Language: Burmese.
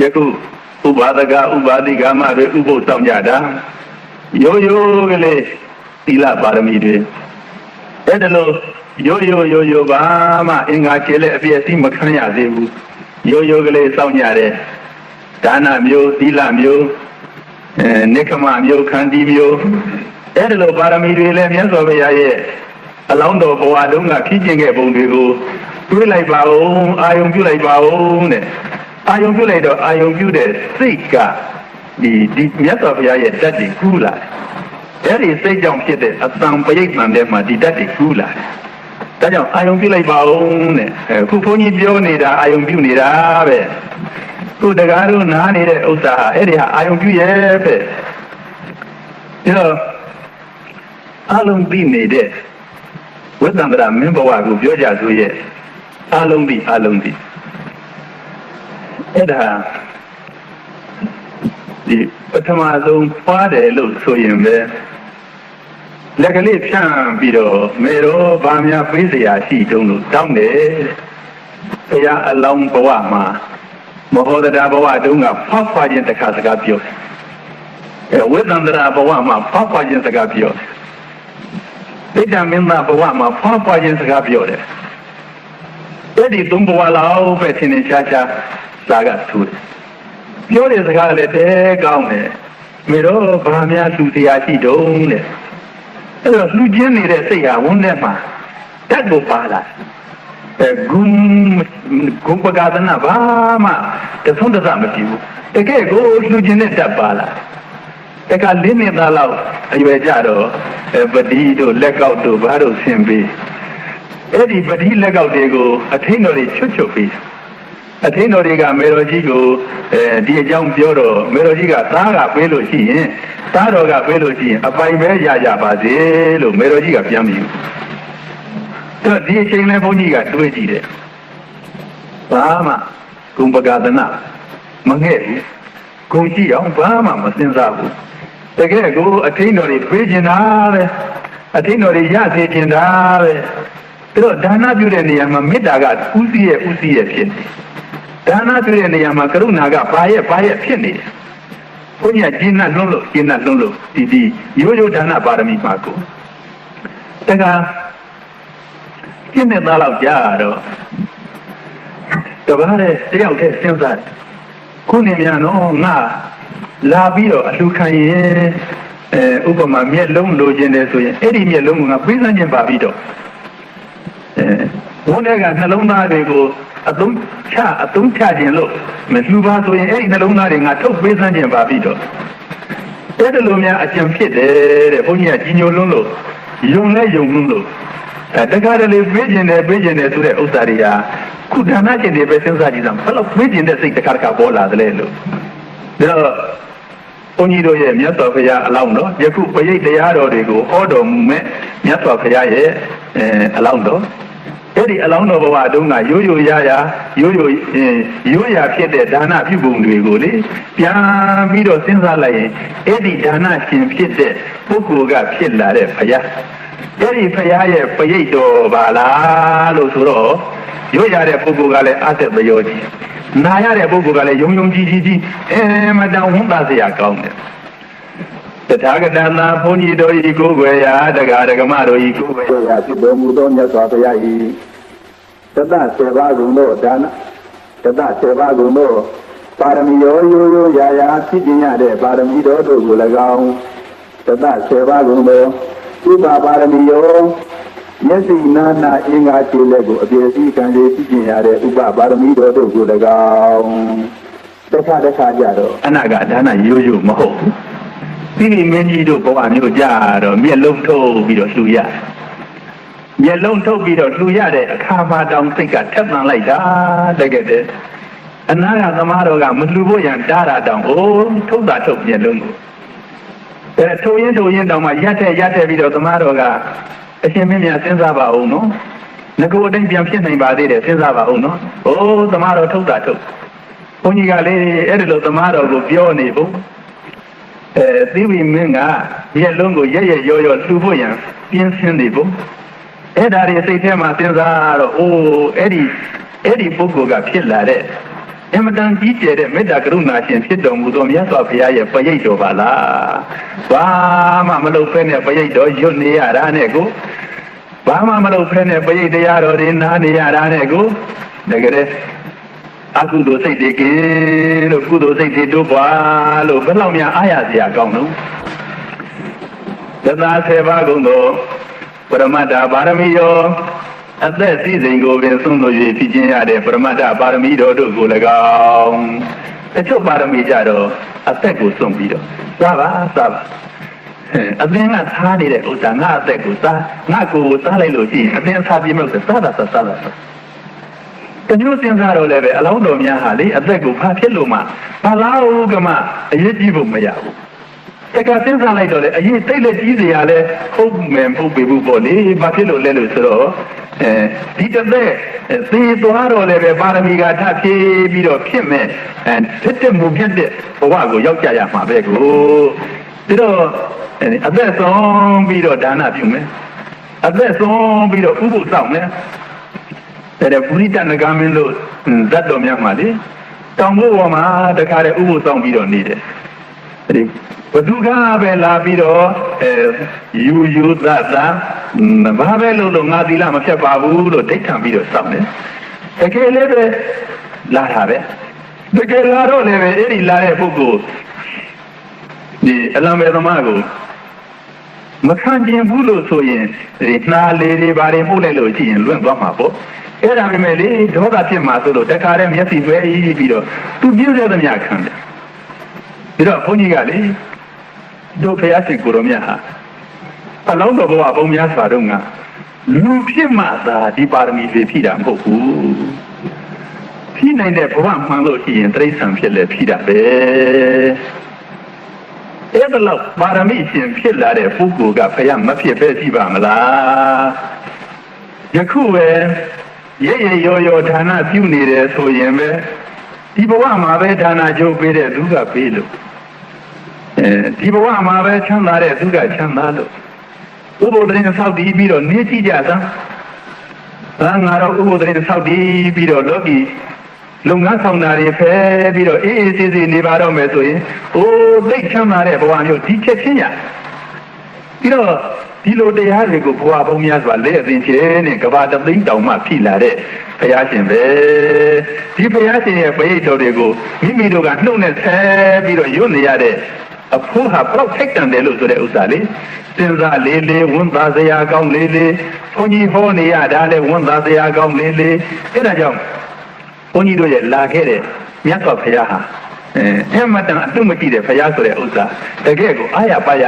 ယခုဥပါဒကဥပါတိကမတွေဥပုသ်ဆောင်ကြတာရိုးရိုးကလေးသီလပါရမီတွေအဲ့ဒါလို့ရိုးရိုးရိုးရိုးပါမှအင်္ဂါကျေလက်အပြည့်အစည်းမခံရသေးဘူးရိုးရိုးကလေးစောင့်ကြတယ်ဒါနမျိုးသီလမျိုးအဲနိခမမျိုးခန္တီမျိုးအဲ့ဒါလို့ပါရမီတွေလည်းမြတ်စွာဘုရားရဲ့အလောင်းတော်ဘဝတုန်းကဖြည့်ကျင်ခဲ့ပုံတွေကိုတွေးလိုက်ပါဦးအာယုံပြုလိုက်ပါဦးတဲ့ အာယုံပြုလိုက်တော့အာယုံပြုတဲ့စိတ်ကဒီဒီမြတ်စွာဘုရားရဲ့တတ်တည်ကူးလာတယ်အဲ့ဒီစိတ်ကြောင့်ဖြစ်တဲ့အတန်ပရိတ်မှန်တဲ့မှာဒီတတ်တည်ကူးလာတယ်ဒါကြောင့်အာယုံပြုလိုက်ပါဦးတဲ့အခုဘုန်းကြီးပြောနေတာအာယုံပြုနေတာပဲခုတကားတို့နားနေတဲ့ဥစ္စာဟာအဲ့ဒီဟာအာယုံပြုရဲ့ပဲဒါတော့အလုံးပြီးနေတဲ့ဝိသံတရာမင်းဘဝကိုပြောကြဆိုရဲ့အလုံးပြီးအလုံးပြီး အဲ့ဒါဒီပထမဆုံးဖွားတယ်လို့ဆိုရင်ပဲလက်ကလေးဖြန့်ပြီးတော့မေရောဗာမယာပေးစရာရှိတုံးလို့တောင်းတယ်။ဘုရားအလောင်းဘဝမှာမဟောဒရာဘဝတုံးကဖောက်ဖွားခြင်းတခါစကားပြောတယ်။အဲဝိသန္ဒရာဘဝမှာဖောက်ဖွားခြင်းစကားပြောတယ်။ဒိဋ္ဌမင်းသားဘဝမှာဖောက်ဖွားခြင်းစကားပြောတယ်။အဲ့ဒီသုံးဘဝလောက်ပဲသင်နေရှားရှား စာကထူတယ်ပြောတဲ့စကားလည်းတဲကောင်းတယ်မေတော့ဘာများလူတရားရှိတုံးတဲ့အဲ့တော့လူချင်းနေတဲ့စိတ်ဟာဝန်းထဲမှာတတ်ကိုပါလာအဲဂုံဂုံပကသနာဘာမှတဆုံးတစမကြည့်ဘူးတကယ်ကိုလူချင်းနဲ့တတ်ပါလာတကလေးနှစ်သားလောက်အရွယ်ကြတော့ပတိတို့လက်ကောက်တို့ဘာတို့ဆင်ပေးအဲ့ဒီပတိလက်ကောက်တွေကိုအထိန်တော်တွေချွတ်ချွတ်ပေး အထင်းတော်တွေကမေတော်ကြီးကိုအဲဒီအကြောင်းပြောတော့မေတော်ကြီးကသားကပေးလို့ရှိရင်သားတော်ကပေးလို့ရှိရင်အပိုင်ပဲရကြပါစေလို့မေတော်ကြီးကပြန်ပြီးတော့ဒီအချိန်လဲဘုန်းကြီးကတွေးကြည့်တယ်ဘာမှဂုံပကသနာမငဲ့ဘူးဂုံကြည့်အောင်ဘာမှမစင်စားဘူးတကယ်ကိုအထင်းတော်တွေပေးကျင်တာပဲအထင်းတော်တွေရစေကျင်တာပဲဒါတော့ဒါနပြုတဲ့နေရာမှာမေတ္တာကဥစည်းရဲ့ဥစည်းရဲ့ဖြစ်နေ ဒါနပြုတဲ့နေရာမှာကရုဏာကဘာရဲ့ဘာရဲ့ဖြစ်နေတယ်။ဘုန်းကြီးကကျင့်နှလွန်းလို့ကျင့်နှလွန်းလို့ဒီဒီရိုးရိုးဒါနပါရမီမှာကိုတကကျင့်တဲ့သားလောက်ကြာတော့တပါးတဲ့တယောက်တည်းစဉ်းစားခုနေမြန်တော့ငါလာပြီးတော့အလှခံရင်အဲဥပမာမျက်လုံးလိုချင်တယ်ဆိုရင်အဲ့ဒီမျက်လုံးကငါပေးစမ်းခြင်းပါပြီးတော့အဲ ဘုန်းတဲ့ကနှလုံးသားတွေကိုအသုံးချအသုံးချခြင်းလို့မလှူပါဆိုရင်အဲ့ဒီနှလုံးသားတွေငါထုတ်ပေးစမ်းခြင်းပါပြီတော့အဲ့ဒါလိုများအကြံဖြစ်တယ်တဲ့ဘုန်းကြီးကကြီးညိုလွန်းလို့ယုံလဲယုံလွန်းလို့အဲတခါတလေပေးခြင်းတယ်ပေးခြင်းတယ်ဆိုတဲ့ဥစ္စာတွေဟာခုဒါနကျင်တွေပဲစဉ်းစားကြည့်စမ်းဘယ်လောက်ပေးခြင်းတဲ့စိတ်တခါတခါပေါ်လာသလဲလို့ဒါတော့ဘုန်းကြီးတို့ရဲ့မြတ်စွာဘုရားအလောင်းတော်ယခုပရိတ်တရားတော်တွေကိုဟောတော်မူမဲ့မြတ်စွာဘုရားရဲ့အဲအလောင်းတော် အဲ့ဒီအလောင်းတော်ဘဝတုန်းကရိုးရိုးရရရိုးရိုးရိုးရဖြစ်တဲ့ဒါနပြုပုံတွေကိုလေပြန်ပြီးတော့စဉ်းစားလိုက်ရင်အဲ့ဒီဒါနရှင်ဖြစ်တဲ့ပုဂ္ဂိုလ်ကဖြစ်လာတဲ့ဘုရားအဲ့ဒီဘုရားရဲ့ပရိတ်တော်ပါလားလို့ဆိုတော့ရိုးရတဲ့ပုဂ္ဂိုလ်ကလည်းအသက်မရောကြီးနာရတဲ့ပုဂ္ဂိုလ်ကလည်းယုံယုံကြည်ကြည်ကြီးအဲမတန်ဝန်သားစရာကောင်းတယ်တထာဂတနာဘုန်းကြီးတို့ဤကိုယ်ွယ်ရာတက္ကရာဓမ္မတို့ဤကိုယ်ွယ်ရာဖြစ်တော်မူသောမြတ်စွာဘုရားဤ တတဆေဘာဂုံတို့ဒါနတတဆေဘာဂုံတို့ပါရမီရောရိုးရိုးရာရာဖြစ်ခြင်းရတဲ့ပါရမီတော်တို့ကို၎င်းတတဆေဘာဂုံတို့ဥပပါရမီရောမျက်စိနာနာအင်္ဂါခြေလက်ကိုအပြည့်အစုံကံလေးဖြစ်ခြင်းရတဲ့ဥပပါရမီတော်တို့ကို၎င်းတခါတခါကြတော့အနာကဒါနရိုးရိုးမဟုတ်ဘူးဒီနေ့မင်းကြီးတို့ဘဝမျိုးကြတော့မျက်လုံးထုတ်ပြီးတော့လှူရတယ် မျက်လုံးထုတ်ပြီးတော့လှူရတဲ့အခါမှတောင်စိတ်ကထက်သန်လိုက်တာတကယ်တည်းအနာကသမားတော်ကမလှူဖို့ရန်တားတာတောင်အိုးထုတ်တာထုတ်မျက်လုံးကိုအဲထိုရင်ထိုရင်တောင်မှရက်တဲ့ရက်တဲ့ပြီးတော့သမားတော်ကအရှင်မင်းများစဉ်းစားပါအောင်နော်ငကိုအတိုင်းပြန်ဖြစ်နိုင်ပါသေးတယ်စဉ်းစားပါအောင်နော်။အိုးသမားတော်ထုတ်တာထုတ်ဘုန်းကြီးကလေအဲ့ဒီလိုသမားတော်ကိုပြောနေဖို့အဲသီဝီမင်းကရက်လုံးကိုရက်ရက်ရောရောလှူဖို့ရန်ပြင်းစင်းနေဖို့ အဲ့ဒါတွေစိတ်ထဲမှာစဉ်းစားတော့အိုးအဲ့ဒီအဲ့ဒီပုဂ္ဂိုလ်ကဖြစ်လာတဲ့အမတန်ကြီးကျယ်တဲ့မေတ္တာကရုဏာရှင်ဖြစ်တော်မူသောမြတ်စွာဘုရားရဲ့ပရိတ်တော်ပါလားဘာမှမလုပ်ဖဲနဲ့ပရိတ်တော်ရွတ်နေရတာနဲ့ကိုဘာမှမလုပ်ဖဲနဲ့ပရိတ်တရားတော်တွေနားနေရတာနဲ့ကိုတကယ်အကုသိုလ်စိတ်တွေကင်းလို့ကုသိုလ်စိတ်တွေတို့ပွားလို့ဘယ်လောက်များအားရစရာကောင်းတော့သစ္စာဆေပါကုံသော ပရမတ္ထပါရမီယောအသက်စည်းစိမ်ကိုပင်ဆုံးလို့၍ဖြစ်ခြင်းရတဲ့ပရမတ္ထပါရမီတော်တို့ကို၎င်းတချို့ပါရမီကြတော့အသက်ကိုဆုံးပြီးတော့စားပါစားပါအသင်ကစားနေတဲ့ဥစ္စာငါအသက်ကိုစားငါကိုယ်စားလိုက်လို့ရှိရင်အသင်စားပြီးမှဆိုစားတာစားစားတာတမျိုးစဉ်းစားတော့လည်းပဲအလောင်းတော်များဟာလေအသက်ကိုဖာဖြစ်လို့မှဘာလို့ကမှအရေးကြီးဖို့မရဘူး တကယ်စဉ်းစားလိုက်တော့လေအရေးတိတ်လက်ကြီးစရာလဲဟုတ်မယ်မဟုတ်ပေဘူးပေါ့လေဘာဖြစ်လို့လဲလို့ဆိုတော့အဲဒီတစ်သက်သေသွားတော့လည်းပဲပါရမီကထဖြည့်ပြီးတော့ဖြစ်မဲ့အဲဖြစ်တဲ့မူဖြစ်တဲ့ဘဝကိုရောက်ကြရမှာပဲကိုပြီးတော့အသက်ဆုံးပြီးတော့ဒါနပြုမယ်အသက်ဆုံးပြီးတော့ဥပုသ်ဆောင်မယ်တဲ့ပုရိတနဂမင်းလို့ဇတ်တော်များမှာလေတောင်ဘုဘောမှာတခါတည်းဥပုသ်ဆောင်ပြီးတော့နေတယ်ဒီ ဘသူကပဲလာပြီးတော့အဲယူယူသသဘာပဲလို့လို့ငါသီလမဖြတ်ပါဘူးလို့ဒိဋ္ဌံပြီးတော့စောင့်တယ်တကယ်လည်းပဲလာတာပဲတကယ်လာတော့လည်းပဲအဲ့ဒီလာတဲ့ပုဂ္ဂိုလ်ဒီအလံမေသမားကိုမခံကျင်ဘူးလို့ဆိုရင်ဒီနှာလေးတွေဘာတွေမှုတ်လိုက်လို့ရှိရင်လွင့်သွားမှာပေါ့အဲ့ဒါပေမဲ့လေဒေါသဖြစ်မှာဆိုလို့တခါတည်းမျက်စိတွဲပြီးတော့သူပြည့်တဲ့သမျှခံတယ် ပြီးတော့ဘုန်းကြီးကလေတို့ဖះရှင်ကိုရောမြတ်ဟာအလုံးတော်ဘဝဘုံများစွာတော့ငါလူဖြစ်မှသာဒီပါရမီတွေဖြည့်တာမဟုတ်ဘူးဖြည့်နိုင်တဲ့ဘဝမှန်လို့ရှိရင်တိရစ္ဆာန်ဖြစ်လဲဖြည့်တာပဲအဲ့ဒါလောက်ပါရမီရှင်ဖြစ်လာတဲ့ပုဂ္ဂိုလ်ကဖះမဖြစ်ပဲရှိပါမလားယခုပဲရဲရဲရောရောဌာနပြုနေတယ်ဆိုရင်ပဲဒီဘဝမှာပဲဌာနကျိုးပေးတဲ့သူကပေးလို့ အဲဒီဘဝမှာပဲချမ်းသာတဲ့သူကချမ်းသာလို့ဥပဒရင်ဆောက်တည်ပြီးတော့နေကြည့်ကြသမ်းဒါငါတော့ဥပဒရင်ဆောက်တည်ပြီးတော့လောကီလုပ်ငန်းဆောင်တာတွေဖဲပြီးတော့အေးအေးဆေးဆေးနေပါတော့မယ်ဆိုရင်အိုးသိချမ်းသာတဲ့ဘဝမျိုးဒီချက်ချင်းရပြီးတော့ဒီလိုတရားတွေကိုဘဝဘုံများစွာလက်အသိချင်းနဲ့ကဘာတသိန်းတောင်မှဖြစ်လာတဲ့ဘုရားရှင်ပဲဒီဘုရားရှင်ရဲ့ပရိတ်တော်တွေကိုမိမိတို့ကနှုတ်နဲ့ဆဲပြီးတော့ယွတ်နေရတဲ့ အဖိုးဟာဘလောက်ထိုက်တန်တယ်လို့ဆိုတဲ့ဥစ္စာလေးစဉ်းစားလေးလေးဝန်သားစရာကောင်းလေးလေးဘုန်းကြီးဟောနေရတာလေဝန်သားစရာကောင်းလေးလေးအဲ့ဒါကြောင့်ဘုန်းကြီးတို့ရဲ့လာခဲ့တဲ့မြတ်စွာဘုရားဟာအဲအမတန်အတုမကြည့်တဲ့ဘုရားဆိုတဲ့ဥစ္စာတကယ်ကိုအာရပါရ